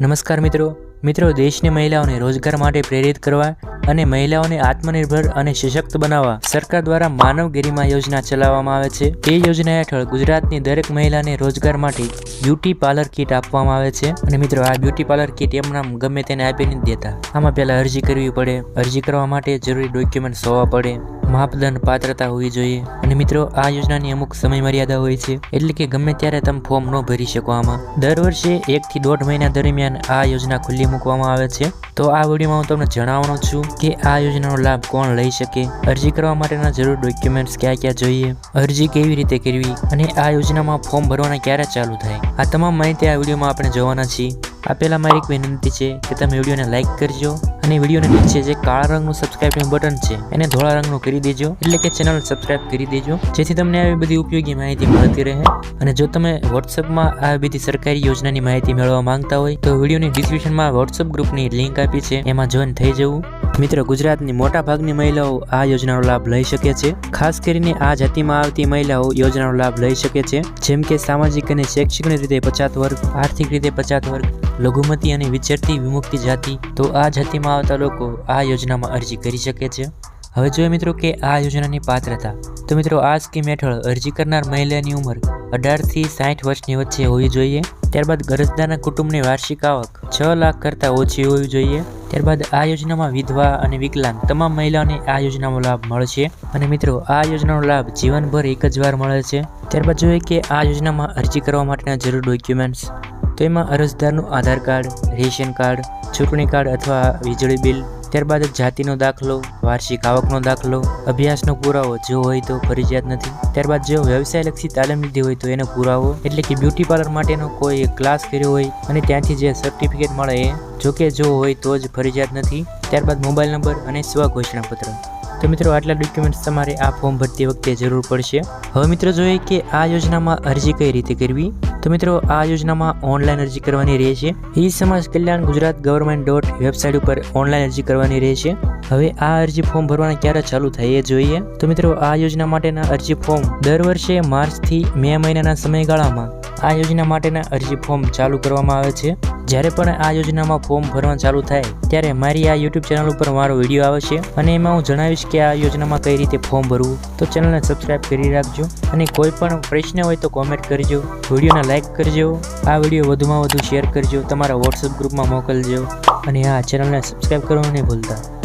નમસ્કાર મિત્રો. મિત્રો, દેશની મહિલાઓને રોજગાર માટે પ્રેરિત કરવા અને મહિલાઓને આત્મનિર્ભર અને સશક્ત બનાવવા સરકાર દ્વારા માનવ ગરિમા યોજના ચલાવવામાં આવે છે. તે યોજના હેઠળ ગુજરાતની દરેક મહિલાને રોજગાર માટે બ્યુટી પાર્લર કીટ આપવામાં આવે છે. અને મિત્રો, આ બ્યુટી પાર્લર કીટ એમના ગમે તેને આપી નથી દેતા. આમાં પહેલાં અરજી કરવી પડે. અરજી કરવા માટે જરૂરી ડોક્યુમેન્ટ્સ હોવા પડે. માપદંડ પાત્રતા હોવી જોઈએ. અને મિત્રો, આ યોજનાની અમુક સમય મર્યાદા હોય છે. એટલે કે ગમે ત્યારે તમે ફોર્મ ન ભરી શકો આમાં. દર વર્ષે એકથી દોઢ મહિના દરમિયાન આ યોજના ખુલ્લી મૂકવામાં આવે છે. તો આ વિડીયોમાં હું તમને જણાવવાનો છું કે આ યોજનાનો લાભ કોણ લઈ શકે? અરજી કરવા માટેના જરૂર ડોક્યુમેન્ટ્સ ક્યાં ક્યાં જોઈએ? અરજી કેવી રીતે કરવી? અને આ યોજનામાં ફોર્મ ભરવાના ક્યારે ચાલુ થાય? આ તમામ માહિતી આ વિડીયોમાં આપણે જોવાના છીએ. આ પહેલાં મારી એક વિનંતી છે કે તમે વિડીયોને લાઇક કરજો અને વિડીયોની નીચે જે કાળા રંગનું સબસ્ક્રાઇબનું બટન છે, એને ધોળા રંગનું કરી દેજો. એટલે કે ચેનલ સબસ્ક્રાઇબ કરી દેજો. જેથી તમને આવી બધી ઉપયોગી માહિતી મળતી રહે. અને જો તમે વોટ્સઅપમાં આ બધી સરકારી યોજનાની માહિતી મેળવવા માંગતા હોય, તો વિડીયોની ડિસ્ક્રિપ્શનમાં વોટ્સઅપ ગ્રુપની લિંક આપી છે. એમાં જોઈન થઈ જવું. મિત્રો, ગુજરાતની મોટા ભાગની મહિલાઓ આ યોજનાનો લાભ લઈ શકે છે. ખાસ કરીને આ જાતિમાં આવતી મહિલાઓ યોજનાનો લાભ લઈ શકે છે. જેમ કે સામાજિક અને શૈક્ષણિક રીતે પછાત વર્ગ, આર્થિક રીતે પછાત વર્ગ, લઘુમતી અને વિચરતી વિમુક્તિ જાતિ. તો આ જાતિમાં આવતા લોકો આ યોજનામાં અરજી કરી શકે છે? હવે જોઈએ મિત્રો કે આ યોજનાની પાત્રતા. તો મિત્રો આ સ્કીમ હેઠળ અરજી કરનાર મહિલાની ઉંમર અઢારથી સાઠ વર્ષની વચ્ચે હોવી જોઈએ. ત્યારબાદ ગરજદારના કુટુંબની વાર્ષિક આવક છ લાખ કરતાં ઓછી હોવી જોઈએ. ત્યારબાદ આ યોજનામાં વિધવા અને વિકલાંગ તમામ મહિલાઓને આ યોજનાનો લાભ મળશે અને મિત્રો આ યોજનાનો લાભ જીવનભર એક જ વાર મળે છે. ત્યારબાદ જોઈએ કે આ યોજનામાં અરજી કરવા માટેના જરૂર ડોક્યુમેન્ટ્સ તો એમાં અરજદારનું આધાર કાર્ડ, રેશન કાર્ડ, ચૂંટણી કાર્ડ અથવા વીજળી બિલ, ત્યારબાદ જાતિનો દાખલો, વાર્ષિક આવકનો દાખલો, અભ્યાસનો પુરાવો જો હોય તો ફરજિયાત નથી. ત્યારબાદ જો વ્યવસાયલક્ષી તાલીમ લીધી હોય તો એનો પુરાવો, એટલે કે બ્યુટી પાર્લર માટેનો કોઈ ક્લાસ કર્યો હોય અને ત્યાંથી જે સર્ટિફિકેટ મળે એ, જો જો હોય તો જ ફરજિયાત નથી. ત્યારબાદ મોબાઈલ નંબર અને સ્વઘોષણાપત્ર તો મિત્રો, આટલા ડોક્યુમેન્ટ્સ તમારે આ ફોર્મ ભરતી વખતે જરૂર પડશે. હવે મિત્રો, જોઈએ કે આ યોજનામાં અરજી કઈ રીતે કરવી? તો મિત્રો, આ યોજનામાં ઓનલાઈન અરજી કરવાની રહેશે e Samaj Kalyan Gujarat government dot website ઉપર ઓનલાઈન અરજી કરવાની રહેશે હવે આ અરજી ફોર્મ ભરવાના ક્યારે ચાલુ થાય એ જોઈએ. તો મિત્રો, આ યોજના માટેના અરજી ફોર્મ દર વર્ષે માર્ચથી મે મહિનાના સમયગાળામાં આ યોજના માટેના અરજી ફોર્મ ચાલુ કરવામાં આવે છે. જ્યારે પણ આ યોજનામાં ફોર્મ ભરવાનું ચાલુ થાય, ત્યારે મારી આ યુટ્યુબ ચેનલ ઉપર મારો વીડિયો આવશે અને એમાં હું જણાવીશ કે આ યોજનામાં કઈ રીતે ફોર્મ ભરવું. તો ચેનલને સબસ્ક્રાઇબ કરી રાખજો અને કોઈ પણ પ્રશ્ન હોય તો કોમેન્ટ કરજો. વિડીયોને લાઇક કરજો. આ વીડિયો વધુમાં વધુ શેર કરજો. તમારા વોટ્સઅપ ગ્રુપમાં મોકલજો. અને આ ચેનલને સબસ્ક્રાઇબ કરવાનું નહીં ભૂલતા.